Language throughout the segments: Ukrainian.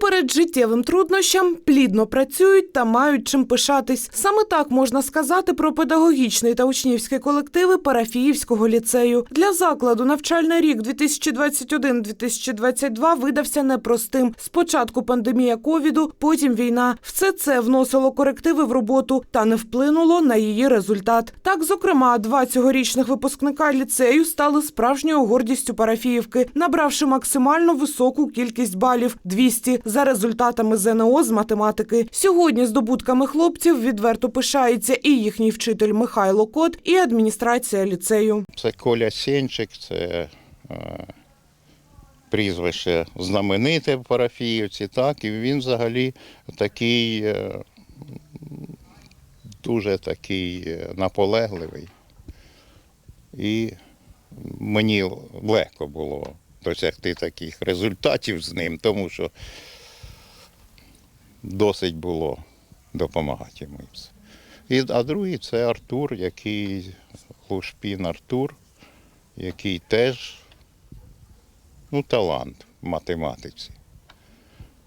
Всупереч життєвим труднощам плідно працюють та мають чим пишатись. Саме так можна сказати про педагогічний та учнівський колективи Парафіївського ліцею. Для закладу навчальний рік 2021-2022 видався непростим. Спочатку пандемія ковіду, потім війна. Все це вносило корективи в роботу та не вплинуло на її результат. Так, зокрема, два цьогорічних випускника ліцею стали справжньою гордістю Парафіївки, набравши максимально високу кількість балів 200 за результатами ЗНО з математики. Сьогодні здобутками хлопців відверто пишається і їхній вчитель Михайло Кот, і адміністрація ліцею. Це Коля Сенчик, це е, прізвище знамените в Парафіївці, так, і він взагалі такий, е, дуже такий е, наполегливий. І мені легко було досягти таких результатів з ним, тому що досить було допомагати йому. і а другий це Артур, який Лушпін Артур, який теж ну, талант в математиці.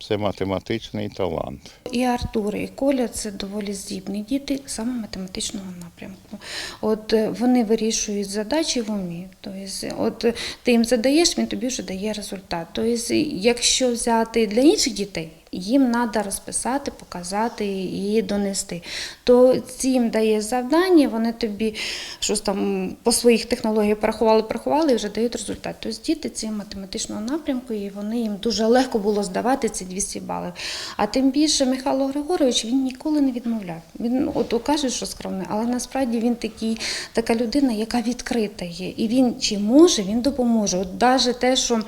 Це математичний талант. І Артур, і Коля це доволі здібні діти саме математичного напрямку. От е, вони вирішують задачі в умі. Тобто, от ти їм задаєш, він тобі вже дає результат. Тобто, якщо взяти для інших дітей, їм треба розписати, показати і донести. То цим дає завдання, вони тобі щось там по своїх технологіях порахували, порахували і вже дають результат. Тобто діти ці математичного напрямку, і вони їм дуже легко було здавати ці 200 балів. А тим більше Михайло Григорович він ніколи не відмовляв. Він от каже, що скромний, але насправді він такий, така людина, яка відкрита є. І він чи може, він допоможе. От навіть те, що.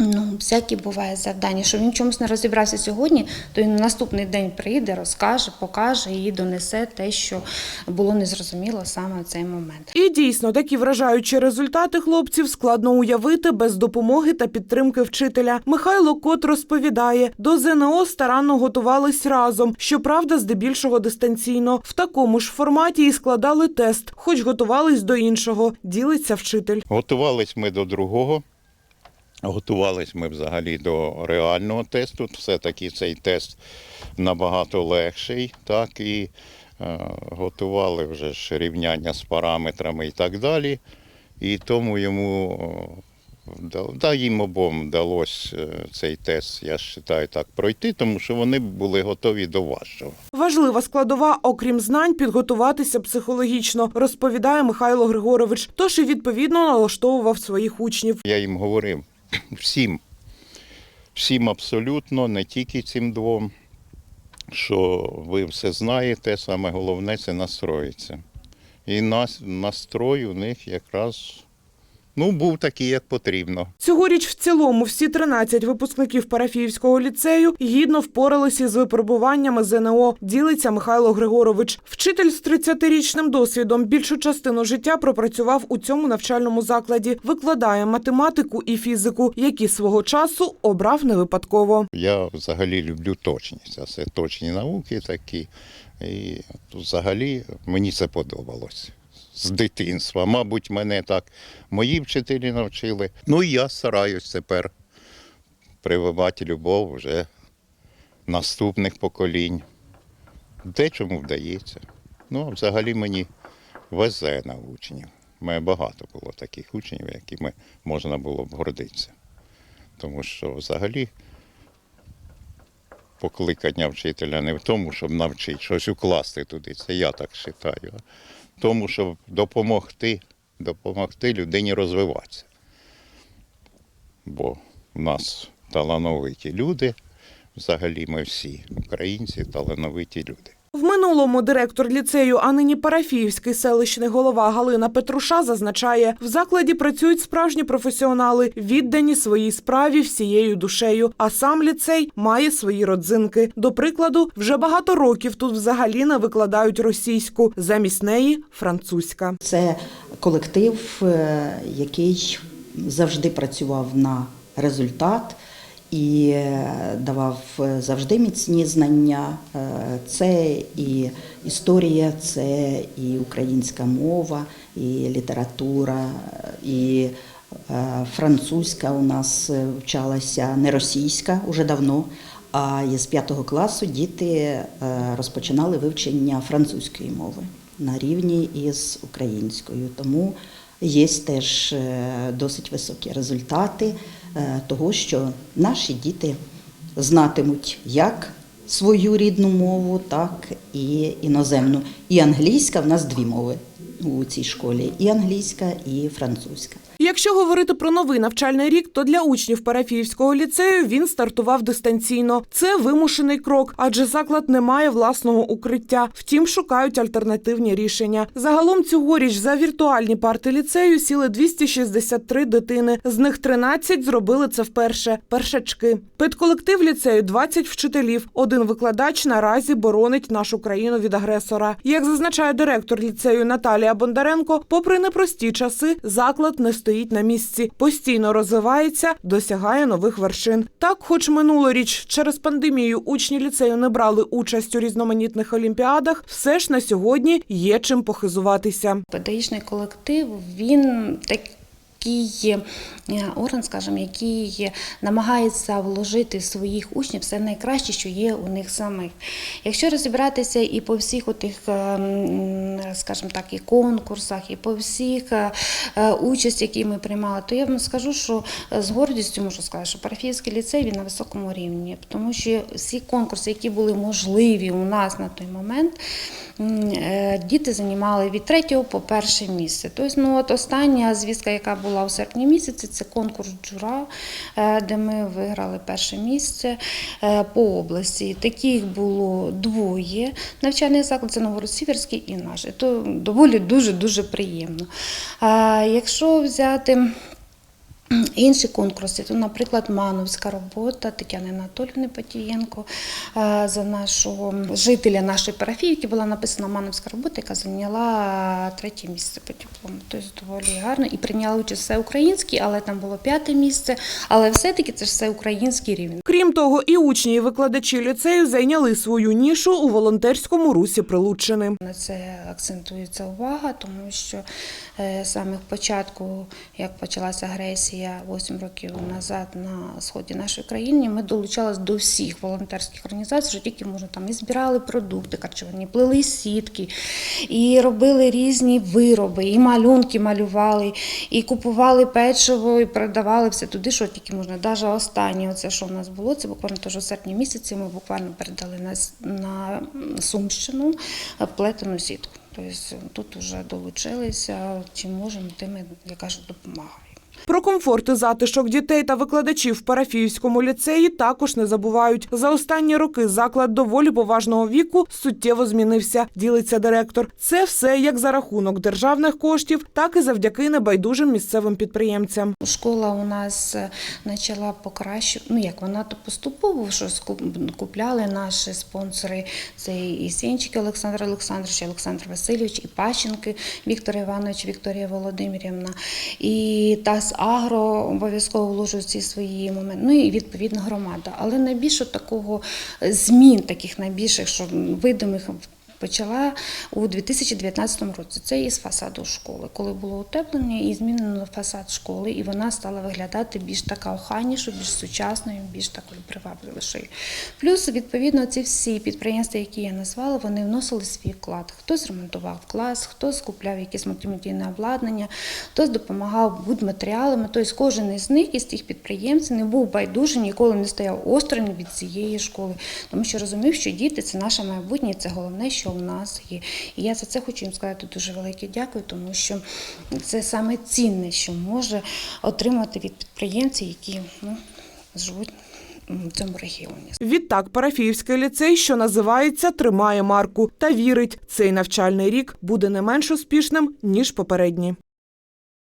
Ну, всякі буває завдання, що він чомусь не розібрався сьогодні, то він на наступний день прийде, розкаже, покаже і донесе те, що було незрозуміло саме в цей момент. І дійсно такі вражаючі результати хлопців складно уявити без допомоги та підтримки вчителя. Михайло Кот розповідає, до ЗНО старанно готувались разом, щоправда, здебільшого дистанційно. В такому ж форматі і складали тест, хоч готувались до іншого. Ділиться вчитель. Готувались ми до другого. Готувались ми взагалі до реального тесту. Все-таки цей тест набагато легший, так і е, готували вже ж рівняння з параметрами і так далі. І тому йому да, їм обом вдалося е, цей тест, я вважаю, так пройти, тому що вони були готові до важчого. Важлива складова, окрім знань, підготуватися психологічно, розповідає Михайло Григорович. Тож і відповідно налаштовував своїх учнів. Я їм говорив всім, всім абсолютно, не тільки цим двом, що ви все знаєте, саме головне це настроїться. І нас, настрой у них якраз ну, був такий, як потрібно. Цьогоріч в цілому всі 13 випускників Парафіївського ліцею гідно впоралися з випробуваннями ЗНО, ділиться Михайло Григорович. Вчитель з 30-річним досвідом більшу частину життя пропрацював у цьому навчальному закладі, викладає математику і фізику, які свого часу обрав не випадково. Я взагалі люблю точність. а Це точні науки такі. І взагалі мені це подобалось з дитинства. Мабуть, мене так мої вчителі навчили. Ну і я стараюсь тепер прививати любов вже наступних поколінь. Дечому вдається. Ну, а взагалі мені везе на учнів. У мене багато було таких учнів, якими можна було б гордитися. Тому що взагалі покликання вчителя не в тому, щоб навчити щось укласти туди, це я так вважаю, тому, щоб допомогти, допомогти людині розвиватися. Бо в нас талановиті люди, взагалі ми всі українці, талановиті люди. В минулому директор ліцею, а нині парафіївський селищний голова Галина Петруша зазначає, в закладі працюють справжні професіонали, віддані своїй справі всією душею. А сам ліцей має свої родзинки. До прикладу, вже багато років тут взагалі не викладають російську, замість неї французька. Це колектив, е, який завжди працював на результат і е, давав е, завжди міцні знання. Е, Це і історія, це і українська мова, і література, і Французька у нас вчалася не російська уже давно. А із п'ятого класу діти розпочинали вивчення французької мови на рівні із українською. Тому є теж досить високі результати того, що наші діти знатимуть як свою рідну мову, так і іноземну. І англійська в нас дві мови у цій школі: і англійська, і французька. Якщо говорити про новий навчальний рік, то для учнів Парафіївського ліцею він стартував дистанційно. Це вимушений крок, адже заклад не має власного укриття. Втім, шукають альтернативні рішення. Загалом цьогоріч за віртуальні парти ліцею сіли 263 дитини. З них 13 зробили це вперше. Першачки. Педколектив ліцею 20 вчителів. Один викладач наразі боронить нашу країну від агресора. Як зазначає директор ліцею Наталія Бондаренко, попри непрості часи, заклад не стоїть на місці, постійно розвивається, досягає нових вершин. Так, хоч минулоріч через пандемію учні ліцею не брали участь у різноманітних олімпіадах, все ж на сьогодні є чим похизуватися. Педагогічний колектив він такий е, орган, скажімо, який намагається вложити своїх учнів все найкраще, що є у них самих. Якщо розібратися і по всіх отих, е, м, скажімо так, і конкурсах, і по всіх е, е, участь, які ми приймали, то я вам скажу, що е, з гордістю можу сказати, що парафійський ліцей він на високому рівні, тому що всі конкурси, які були можливі у нас на той момент, діти займали від третього по перше місце. Тобто, ну от остання звістка, яка була у серпні місяці, це конкурс джура, е, де ми виграли перше місце е, по області. Таких було двоє. Навчальний заклад це Новоросіверський і наш. І То доволі дуже дуже приємно. Якщо взяти Інші конкурси, то, наприклад, Мановська робота Тетяни Анатоліївни Патієнко е, за нашого жителя нашої парафіївки була написана Мановська робота, яка зайняла третє місце по диплому. Тобто доволі гарно і прийняла участь все українські, але там було п'яте місце. Але все-таки це ж все український рівень. Крім того, і учні, і викладачі ліцею зайняли свою нішу у волонтерському русі Прилуччини. На це акцентується увага, тому що е, з самих початку, як почалася агресія 8 років назад на сході нашої країни, ми долучалися до всіх волонтерських організацій, що тільки можна там і збирали продукти харчовані, плели сітки, і робили різні вироби, і малюнки малювали, і купували печиво, і продавали все туди, що тільки можна. Навіть останнє, оце, що в нас було, це буквально теж у серпні місяці. Ми буквально передали на, на Сумщину плетену сітку. Тобто тут вже долучилися, чим можемо, тим, ми, я кажу, допомагаємо. Про комфорт і затишок дітей та викладачів в парафіївському ліцеї також не забувають. За останні роки заклад доволі поважного віку суттєво змінився. Ділиться директор. Це все як за рахунок державних коштів, так і завдяки небайдужим місцевим підприємцям. Школа у нас е, почала покращувати, ну як вона то поступово, що купляли наші спонсори. Це і Сінчики Олександр Олександрович, Олександр Васильович, і Пащенки Віктор Іванович, Вікторія Володимирівна, і ТАС Агро обов'язково вложують ці свої моменти. Ну і відповідно громада. Але найбільше такого е, змін, таких найбільших, що видимих. Почала у 2019 році. Це із фасаду школи, коли було утеплення і змінено фасад школи, і вона стала виглядати більш така охайнішою, більш сучасною, більш такою привабливішою. Плюс, відповідно, ці всі підприємства, які я назвала, вони вносили свій вклад. Хтось ремонтував клас, хтось скупляв якесь мультимедійне обладнання, хтось допомагав будматеріалами. Тобто кожен із них із тих підприємців не був байдужий, ніколи не стояв осторонь від цієї школи, тому що розумів, що діти це наше майбутнє, це головне, що в нас є. І я за це хочу їм сказати дуже велике дякую, тому що це саме цінне, що може отримати від підприємців, які ну, живуть в цьому регіоні. Відтак, парафіївський ліцей, що називається, тримає марку та вірить, цей навчальний рік буде не менш успішним ніж попередні.